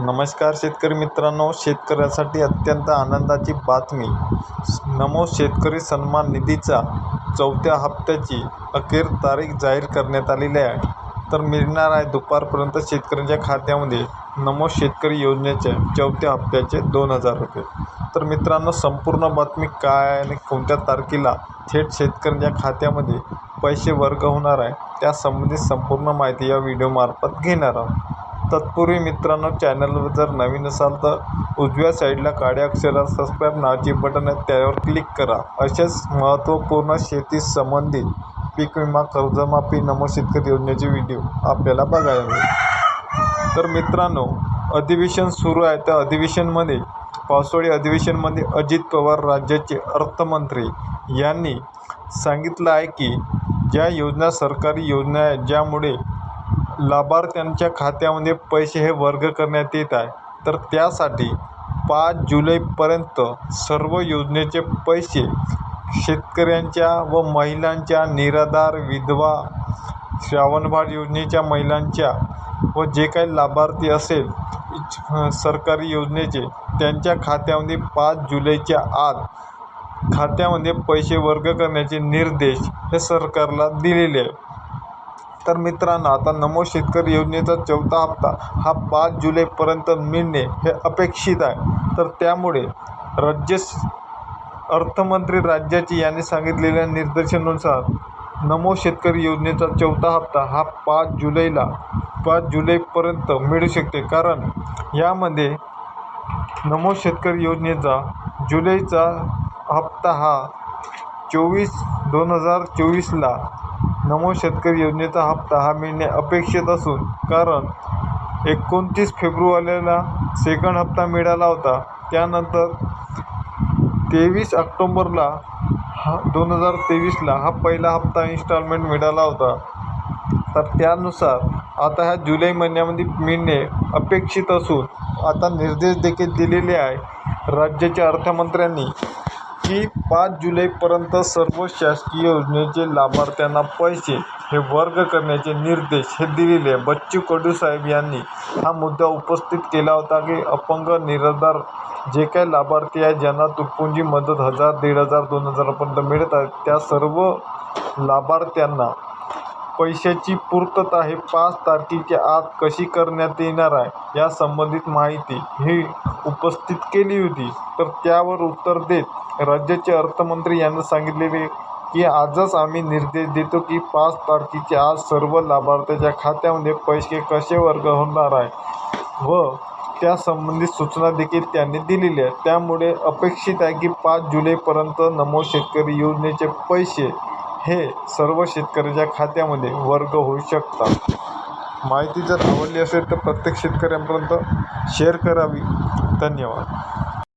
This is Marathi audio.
नमस्कार शेतकरी मित्रांनो शेतकऱ्यासाठी अत्यंत आनंदाची बातमी. नमो शेतकरी सन्मान निधीचा चौथ्या हप्त्याची अखेर तारीख जाहीर करण्यात आलेली आहे. तर मिळणार आहे दुपारपर्यंत शेतकऱ्यांच्या खात्यामध्ये नमो शेतकरी योजनेच्या चौथ्या हप्त्याचे दोन हजार रुपये. तर मित्रांनो संपूर्ण बातमी काय आहे आणि कोणत्या तारखेला थेट शेतकऱ्यांच्या खात्यामध्ये पैसे वर्ग होणार आहे त्यासंबंधित संपूर्ण माहिती या व्हिडिओमार्फत घेणार आहोत. तत्पूर्वी मित्रांनो चॅनलवर जर नवीन असाल तर उजव्या साईडला काळ्या अक्षरात सबस्क्राईब नावाची बटन आहे त्यावर क्लिक करा. असेच महत्त्वपूर्ण शेती संबंधित पीक विमा कर्जमाफी नमो शेतकरी योजनेचे व्हिडिओ आपल्याला बघायला मिळेल. तर मित्रांनो अधिवेशन सुरू आहे. त्या अधिवेशनमध्ये पावसाळी अधिवेशनमध्ये अजित पवार राज्याचे अर्थमंत्री यांनी सांगितलं आहे की ज्या योजना सरकारी योजना आहेत ज्यामुळे लाभार्थ्यांच्या खात्यामध्ये पैसे हे वर्ग करण्यात येत आहे. तर त्यासाठी पाच जुलैपर्यंत सर्व योजनेचे पैसे शेतकऱ्यांच्या व महिलांच्या निराधार विधवा श्रावणबाळ योजनेच्या महिलांच्या व जे काही लाभार्थी असेल सरकारी योजनेचे त्यांच्या खात्यामध्ये पाच जुलैच्या आत खात्यामध्ये पैसे वर्ग करण्याचे निर्देश हे सरकारला दिलेले आहे तर मित्रांनो आता नमो शेतकरी योजनेचा चौथा हप्ता हा पाच जुलैपर्यंत मिळणे हे अपेक्षित आहे. तर त्यामुळे राज्य अर्थमंत्री राज्याची यांनी सांगितलेल्या निर्देशानुसार नमो शेतकरी योजनेचा चौथा हप्ता हा पाच जुलैला पाच जुलैपर्यंत मिळू शकते. कारण यामध्ये नमो शेतकरी योजनेचा जुलैचा हप्ता हा चोवीस दोन हजार चोवीसला नमो शेतकरी योजनेचा हप्ता हा मिळणे अपेक्षित असून कारण एकोणतीस फेब्रुवारीला सेकंड हप्ता मिळाला होता. त्यानंतर तेवीस ऑक्टोंबरला हा दोन हजार तेवीसला हा पहिला हप्ता इन्स्टॉलमेंट मिळाला होता. तर त्यानुसार आता ह्या जुलै महिन्यामध्ये मिळणे अपेक्षित असून आता निर्देश देखील दिलेले आहे. राज्याच्या अर्थमंत्र्यांनी की पाच जुलैपर्यंत सर्व शासकीय योजनेचे लाभार्थ्यांना पैसे हे वर्ग करण्याचे निर्देश हे दिलेले आहे. बच्चू कडू साहेब यांनी हा मुद्दा उपस्थित केला होता की अपंग निराधार जे काय लाभार्थी आहे ज्यांना तुटपुंजी मदत हजार दीड हजार दोन हजारापर्यंत मिळत आहे त्या सर्व लाभार्थ्यांना पैशाची पूर्तता हे पाच तारखेच्या आत कशी करण्यात येणार आहे या संबंधित माहिती ही उपस्थित केली होती. तर त्यावर उत्तर देत राज्याचे अर्थमंत्री यांना सांगितलेले की आजच आम्ही निर्देश देतो की पाच तारखेच्या आज सर्व लाभार्थ्याच्या खात्यामध्ये पैसे कसे वर्ग होणार आहे व त्या संबंधित सूचना देखील त्यांनी दिलेली आहे त्यामुळे अपेक्षित आहे की पाच जुलैपर्यंत नमो शेतकरी योजनेचे पैसे हे सर्व शेतकऱ्याच्या खात्यामध्ये वर्ग होऊ शकतात. माहिती जर आवडली असेल तर प्रत्येक शेतकऱ्यांपर्यंत शेअर करावी. धन्यवाद.